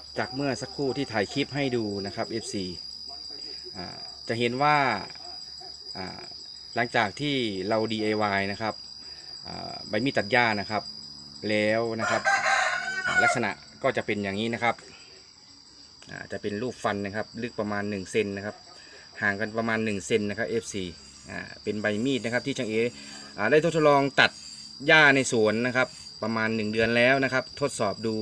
ครับจากเมื่อสักครู่ที่ถ่ายคลิปให้ดูนะครับ FC จะเห็นว่าหลังจากที่เรา DIY นะครับใบมีดตัดหญ้านะครับ แล้วนะครับลักษณะก็จะเป็นอย่างนี้นะครับจะเป็นรูปฟันนะครับ ลึกประมาณ1เซนนะครับห่างกันประมาณ1เซนนะครับ FC เป็นใบมีดนะครับที่ช่างเอได้ทดลองตัดหญ้าในสวนนะครับ ประมาณ 1 เดือนแล้วนะครับ ทดสอบดู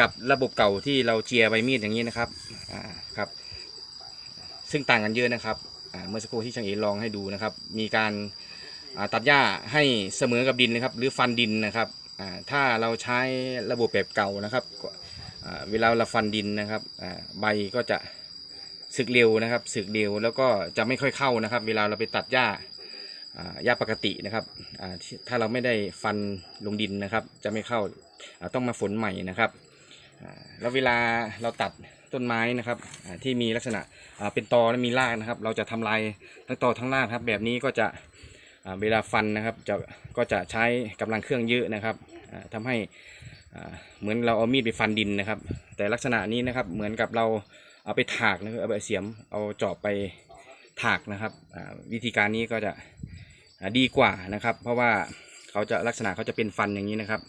กับระบบเก่าที่เราเจียใบมีดอย่างนี้นะครับอ่าครับ ซึ่งต่างกันเยอะนะครับอ่าเมื่อสักครู่ที่ช่างเอลองให้ดูนะครับ มีการอ่าตัดหญ้าให้เสมอกับดินนะครับ หรือฟันดินนะครับอ่าถ้าเราใช้ระบบแบบเก่านะครับอ่าเวลาเราฟันดินนะครับอ่าใบก็จะสึกเร็วนะครับสึกเร็วแล้วก็จะไม่ค่อยเข้านะครับ เวลาเราไปตัดหญ้าหญ้าปกตินะครับถ้าเราไม่ได้ฟันลงดินนะครับ จะไม่เข้าต้องมาฝนใหม่นะครับ แล้วเวลาเราตัดต้นไม้นะครับที่มีลักษณะเป็นตอและมีรากนะครับ เราจะทำลายทั้งตอทั้งรากครับ แบบนี้ก็จะเวลาฟันนะครับจะก็จะใช้กำลังเครื่องเยอะนะครับอ่าทำให้เหมือนเราเอามีดไปฟันดินนะครับ แต่ลักษณะนี้นะครับเหมือนกับเราเอาไปถากนะครับเอาไปเสียมเอาจอบไปถากนะครับวิธีการนี้ก็จะดีกว่านะครับ เพราะว่าเขาจะลักษณะเขาจะเป็นฟันอย่างนี้นะครับ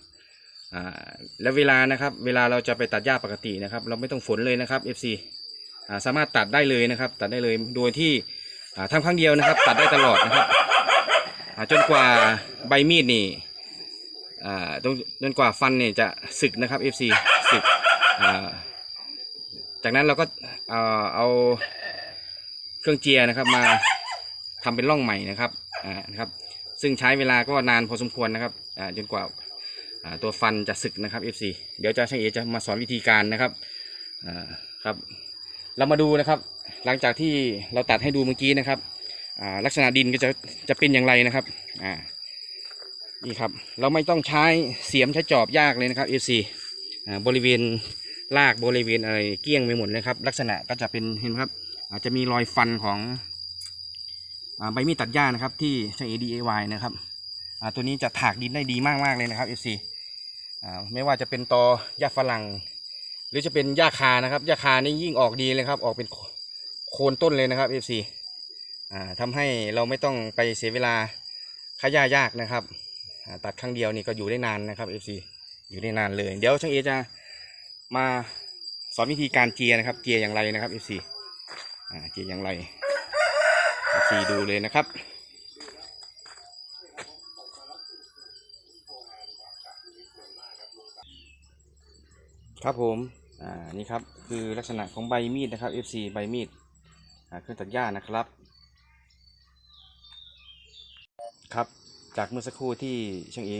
อ่าแล้วเวลานะครับ เวลาเราจะไปตัดหญ้าปกตินะครับ เราไม่ต้องฝนเลยนะครับ FC อ่าสามารถตัดได้เลยนะครับ ตัดได้เลยโดยที่อ่าทำครั้งเดียวนะครับ ตัดได้ตลอดนะครับอ่าจนกว่าใบมีดนี่อ่าจนจนกว่าฟันเนี่ยจะสึกนะครับ FC สึกอ่าจากนั้นเราก็เอาเอาเครื่องเจียนะครับมาทำเป็นร่องใหม่นะครับอ่านะครับ ซึ่งใช้เวลาก็นานพอสมควรนะครับอ่าจนกว่า ตัวฟันจะสึกนะครับ FC เดี๋ยวจะช่างเอจะมาสอนวิธีการนะครับอ่าครับ เรามาดูนะครับ หลังจากที่เราตัดให้ดูเมื่อกี้นะครับอ่าลักษณะดินก็จะจะเป็นอย่างไรนะครับอ่านี่ครับ เราไม่ต้องใช้เสียมใช้จอบยากเลยนะครับ FC อ่บริเวณรากบริเวณอะไรเกลี้ยงไปหมดเลยครับ ลักษณะก็จะเป็นเห็นครับ อาจจะมีรอยฟันของอใบมีดตัดหญ้านะครับที่ใช้ ADAY นะครับ ตัวนี้จะถากดินได้ดีมากๆเลยนะครับ FC อ่าไม่ว่าจะเป็นตอหญ้าฝรั่ง หรือจะเป็นหญ้าคานะครับหญ้าคานี่ยิ่งออกดีเลยครับ ออกเป็นโคนต้นเลยนะครับ FC อ่าทำให้เราไม่ต้องไปเสียเวลาค่าหญ้ายากนะครับอ่าตัดครั้งเดียวนี่ก็อยู่ได้นานนะครับ FC อยู่ได้นานเลย เดี๋ยวช่างเอจะมาสอนวิธีการเจียนะครับ เจียอย่างไรนะครับ FC อ่าเจียอย่างไร FC ดูเลยนะครับ ครับผมอ่านี่ครับคือลักษณะของใบมีดนะครับ FC ใบมีดเครื่องตัดหญ้านะครับ ครับจากเมื่อสักครู่ที่ช่างเอ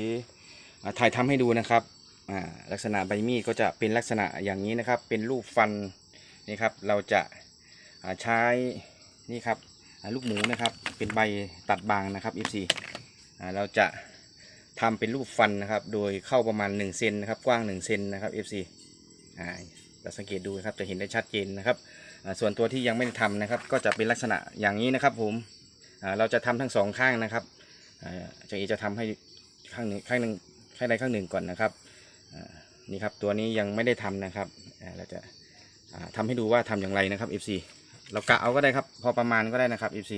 ถ่ายทำให้ดูนะครับอ่าลักษณะใบมีดก็จะเป็นลักษณะอย่างนี้นะครับ เป็นรูปฟันนี่ครับเราจะอ่าใช้นี่ครับลูกหมูนะครับ เป็นใบตัดบางนะครับ FC อ่าเราจะทำเป็นรูปฟันนะครับ โดยเข้าประมาณ1เซนนะครับ กว้าง1เซนนะครับ FC เราสังเกตดูครับจะเห็นได้ชัดเจนนะครับส่วนตัวที่ยังไม่ได้ทำนะครับ ก็จะเป็นลักษณะอย่างนี้นะครับ ผมเราจะทำทั้งสองข้างนะครับอ่าจะเอจะทำให้ข้างหนึ่งข้างหนึ่งข้างใดข้างหนึ่งก่อนนะครับนี่ครับตัวนี้ยังไม่ได้ทำนะครับเราจะอ่าทำให้ดูว่าทำอย่างไรนะครับ FC เรากะเอาก็ได้ครับ พอประมาณก็ได้นะครับ FC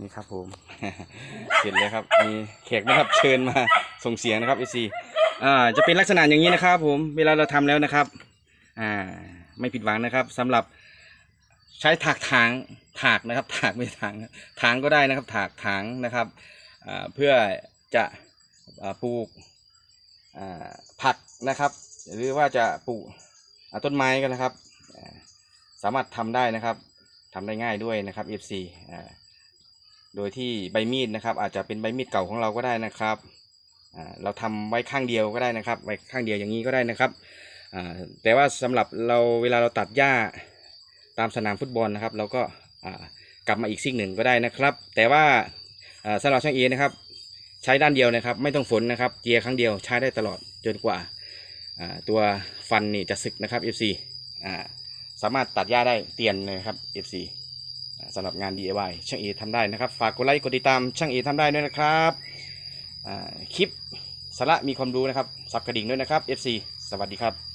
นี่ครับผม เสร็จเลยครับ มีแขกนะครับเชิญมาส่งเสียงนะครับเอซีอ่าจะเป็นลักษณะอย่างนี้นะครับ ผมเวลาเราทำแล้วนะครับ อ่า ไม่ผิดหวังนะครับสำหรับใช้ถากถางถากนะครับ ถากไม่ถางถางก็ได้นะครับ ถากถางนะครับอ่าเพื่อจะปลูกอ่าผักนะครับ หรือว่าจะปลูกต้นไม้กันนะครับ สามารถทำได้นะครับทำได้ง่ายด้วยนะครับ FC อ่า โดยที่ใบมีดนะครับ อาจจะเป็นใบมีดเก่าของเราก็ได้นะครับเราทำไว้ข้างเดียวก็ได้นะครับไว้ข้างเดียวอย่างนี้ก็ได้นะครับแต่ว่าสำหรับเราเวลาเราตัดหญ้าตามสนามฟุตบอลนะครับ เราก็กลับมาอีกซิ่งหนึ่งก็ได้นะครับ แต่ว่าอ่าสำหรับช่างเอนะครับ ใช้ด้านเดียวนะครับ ไม่ต้องฝนนะครับเจียครั้งเดียวใช้ได้ตลอดจนกว่าตัวฟันนี่จะสึกนะครับ FC อ่าสามารถตัดหญ้าได้เตียนเลยครับ FC อ่า สำหรับงาน DIY ช่างเอทำได้นะครับ ฝากกดไลค์กดติดตามช่างเอทำได้ด้วยนะครับคลิปสาระมีความรู้นะครับสับกระดิ่งด้วยนะครับ FC สวัสดีครับ